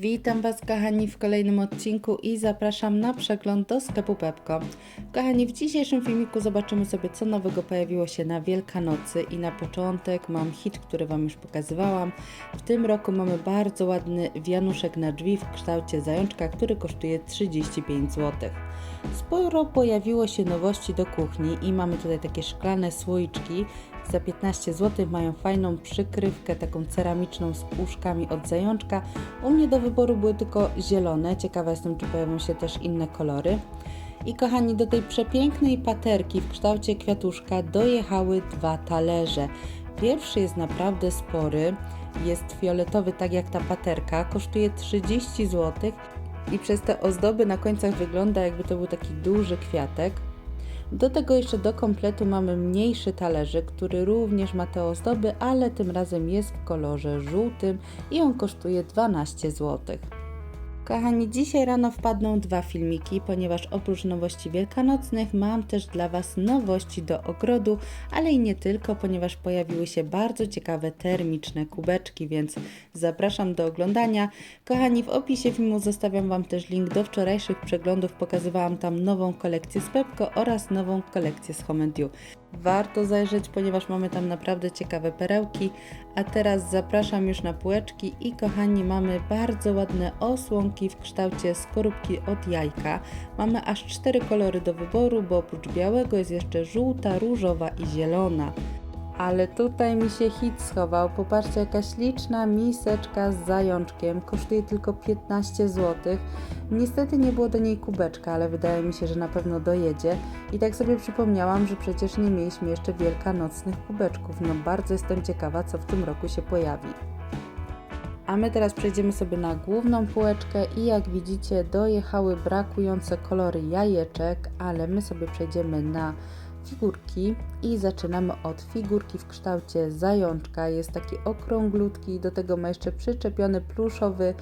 Witam Was kochani w kolejnym odcinku i zapraszam na przegląd do sklepu Pepko. Kochani, w dzisiejszym filmiku zobaczymy sobie co nowego pojawiło się na Wielkanocy i na początek mam hit, który Wam już pokazywałam. W tym roku mamy bardzo ładny wianuszek na drzwi w kształcie zajączka, który kosztuje 35 zł. Sporo pojawiło się nowości do kuchni i mamy tutaj takie szklane słoiczki. Za 15 zł mają fajną przykrywkę, taką ceramiczną z uszkami od zajączka. U mnie do wyboru były tylko zielone. Ciekawa jestem, czy pojawią się też inne kolory. I kochani, do tej przepięknej paterki w kształcie kwiatuszka dojechały dwa talerze. Pierwszy jest naprawdę spory, jest fioletowy tak jak ta paterka, kosztuje 30 zł i przez te ozdoby na końcach wygląda jakby to był taki duży kwiatek. Do tego jeszcze do kompletu mamy mniejszy talerzyk, który również ma te ozdoby, ale tym razem jest w kolorze żółtym i on kosztuje 12 zł. Kochani, dzisiaj rano wpadną dwa filmiki, ponieważ oprócz nowości wielkanocnych mam też dla Was nowości do ogrodu, ale i nie tylko, ponieważ pojawiły się bardzo ciekawe termiczne kubeczki, więc zapraszam do oglądania. Kochani, w opisie filmu zostawiam Wam też link do wczorajszych przeglądów, pokazywałam tam nową kolekcję z Pepko oraz nową kolekcję z Home You. Warto zajrzeć, ponieważ mamy tam naprawdę ciekawe perełki. A teraz zapraszam już na półeczki i kochani, mamy bardzo ładne osłonki w kształcie skorupki od jajka. Mamy aż cztery kolory do wyboru, bo oprócz białego jest jeszcze żółta, różowa i zielona. Ale tutaj mi się hit schował. Popatrzcie, jakaś liczna miseczka z zajączkiem. Kosztuje tylko 15 zł. Niestety nie było do niej kubeczka, ale wydaje mi się, że na pewno dojedzie. I tak sobie przypomniałam, że przecież nie mieliśmy jeszcze wielkanocnych kubeczków. No bardzo jestem ciekawa, co w tym roku się pojawi. A my teraz przejdziemy sobie na główną półeczkę i jak widzicie dojechały brakujące kolory jajeczek, ale my sobie przejdziemy na figurki i zaczynamy od figurki w kształcie zajączka. Jest taki okrąglutki, do tego ma jeszcze przyczepiony pluszowy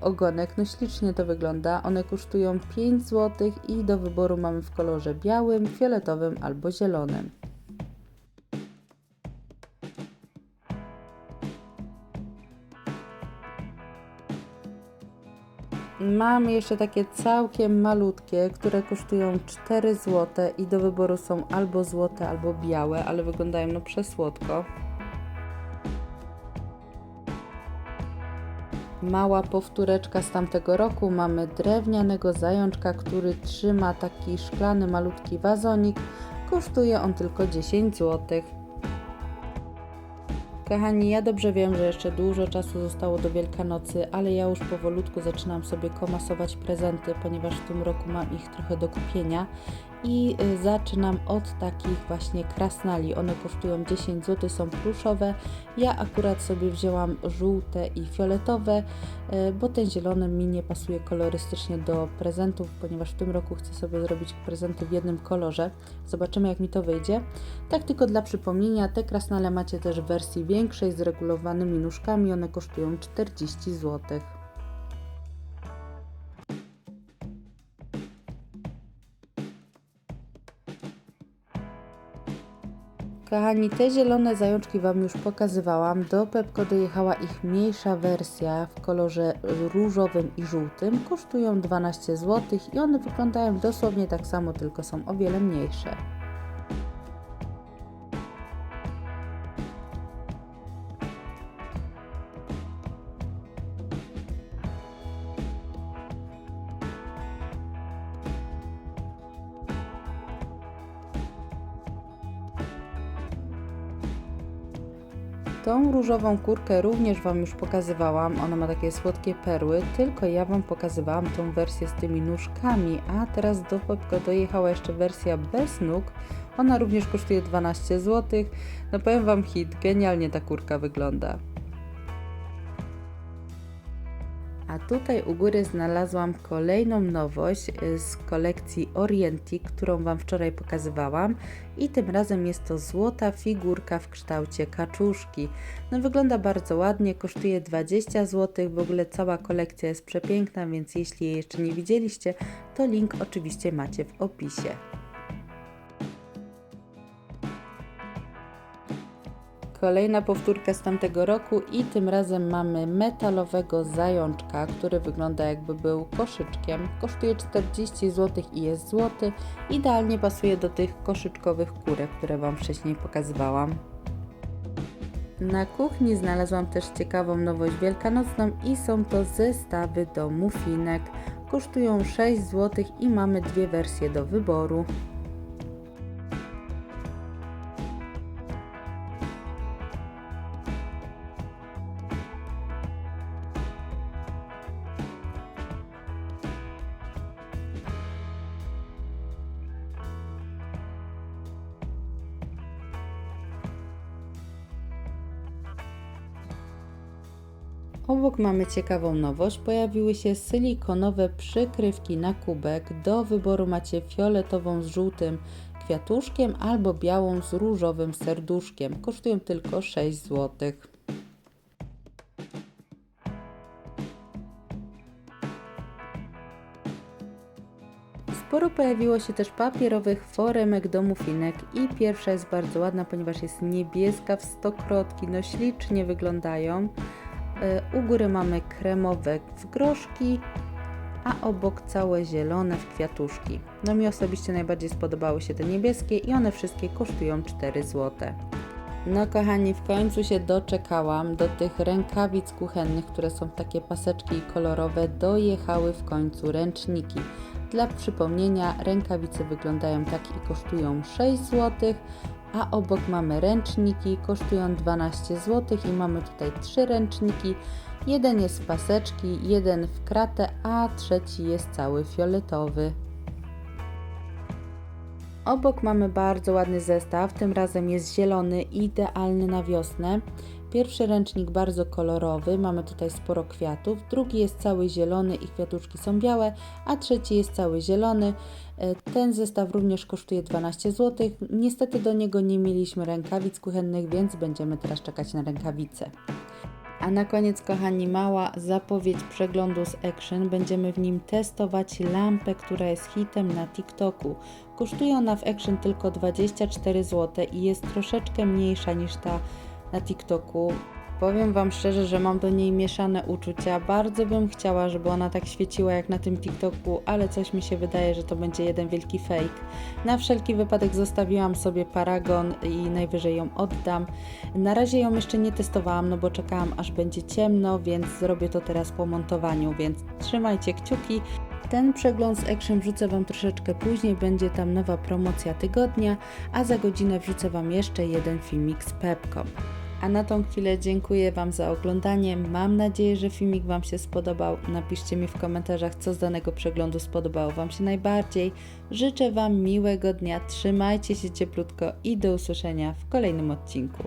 ogonek. No ślicznie to wygląda. One kosztują 5 zł i do wyboru mamy w kolorze białym, fioletowym albo zielonym. Mam jeszcze takie całkiem malutkie, które kosztują 4 zł i do wyboru są albo złote, albo białe, ale wyglądają no przesłodko. Mała powtóreczka z tamtego roku. Mamy drewnianego zajączka, który trzyma taki szklany malutki wazonik. Kosztuje on tylko 10 zł. Kochani, ja dobrze wiem, że jeszcze dużo czasu zostało do Wielkanocy, ale ja już powolutku zaczynam sobie komasować prezenty, ponieważ w tym roku mam ich trochę do kupienia i y, zaczynam od takich właśnie krasnali. One kosztują 10 zł, są pluszowe. Ja akurat sobie wzięłam żółte i fioletowe, y, bo ten zielony mi nie pasuje kolorystycznie do prezentów, ponieważ w tym roku chcę sobie zrobić prezenty w jednym kolorze. Zobaczymy jak mi to wyjdzie. Tak tylko dla przypomnienia, te krasnale macie też w wersji większej z regulowanymi nóżkami. One kosztują 40 zł. Kochani, te zielone zajączki Wam już pokazywałam. Do Pepko dojechała ich mniejsza wersja w kolorze różowym i żółtym. Kosztują 12 zł i one wyglądają dosłownie tak samo, tylko są o wiele mniejsze. Tą różową kurkę również Wam już pokazywałam. Ona ma takie słodkie perły, tylko ja Wam pokazywałam tą wersję z tymi nóżkami, a teraz do Pepko dojechała jeszcze wersja bez nóg. Ona również kosztuje 12 zł. No powiem Wam hit, genialnie ta kurka wygląda. A tutaj u góry znalazłam kolejną nowość y, z kolekcji Orienti, którą Wam wczoraj pokazywałam i tym razem jest to złota figurka w kształcie kaczuszki. No wygląda bardzo ładnie, kosztuje 20 zł, w ogóle cała kolekcja jest przepiękna, więc jeśli jej jeszcze nie widzieliście, to link oczywiście macie w opisie. Kolejna powtórka z tamtego roku i tym razem mamy metalowego zajączka, który wygląda jakby był koszyczkiem. Kosztuje 40 zł i jest złoty. Idealnie pasuje do tych koszyczkowych kurek, które Wam wcześniej pokazywałam. Na kuchni znalazłam też ciekawą nowość wielkanocną i są to zestawy do muffinek. Kosztują 6 zł i mamy dwie wersje do wyboru. Obok mamy ciekawą nowość. Pojawiły się silikonowe przykrywki na kubek. Do wyboru macie fioletową z żółtym kwiatuszkiem albo białą z różowym serduszkiem. Kosztują tylko 6 zł. Sporo pojawiło się też papierowych foremek do mufinek i pierwsza jest bardzo ładna, ponieważ jest niebieska w stokrotki, no ślicznie wyglądają. E, U góry mamy kremowe w groszki, a obok całe zielone w kwiatuszki. No mi osobiście najbardziej spodobały się te niebieskie i one wszystkie kosztują 4 zł. No kochani, w końcu się doczekałam do tych rękawic kuchennych, które są takie paseczki kolorowe. Dojechały w końcu ręczniki. Dla przypomnienia, rękawice wyglądają tak i kosztują 6 zł, a obok mamy ręczniki, kosztują 12 zł i mamy tutaj trzy ręczniki. Jeden jest w paseczki, jeden w kratę, a trzeci jest cały fioletowy. Obok mamy bardzo ładny zestaw, tym razem jest zielony, idealny na wiosnę. Pierwszy ręcznik bardzo kolorowy, mamy tutaj sporo kwiatów, drugi jest cały zielony i kwiatuszki są białe, a trzeci jest cały zielony. E, Ten zestaw również kosztuje 12 zł. Niestety do niego nie mieliśmy rękawic kuchennych, więc będziemy teraz czekać na rękawice. A na koniec, kochani, mała zapowiedź przeglądu z Action. Będziemy w nim testować lampę, która jest hitem na TikToku. Kosztuje ona w Action tylko 24 zł i jest troszeczkę mniejsza niż ta na TikToku. Powiem Wam szczerze, że mam do niej mieszane uczucia. Bardzo bym chciała, żeby ona tak świeciła jak na tym TikToku, ale coś mi się wydaje, że to będzie jeden wielki fake. Na wszelki wypadek zostawiłam sobie paragon i najwyżej ją oddam. Na razie ją jeszcze nie testowałam, no bo czekałam aż będzie ciemno, więc zrobię to teraz po montowaniu, więc trzymajcie kciuki. Ten przegląd z Action wrzucę Wam troszeczkę później, będzie tam nowa promocja tygodnia, a za godzinę wrzucę Wam jeszcze jeden filmik z Pepką. A na tą chwilę dziękuję Wam za oglądanie. Mam nadzieję, że filmik Wam się spodobał. Napiszcie mi w komentarzach, co z danego przeglądu spodobało Wam się najbardziej. Życzę Wam miłego dnia, trzymajcie się cieplutko i do usłyszenia w kolejnym odcinku.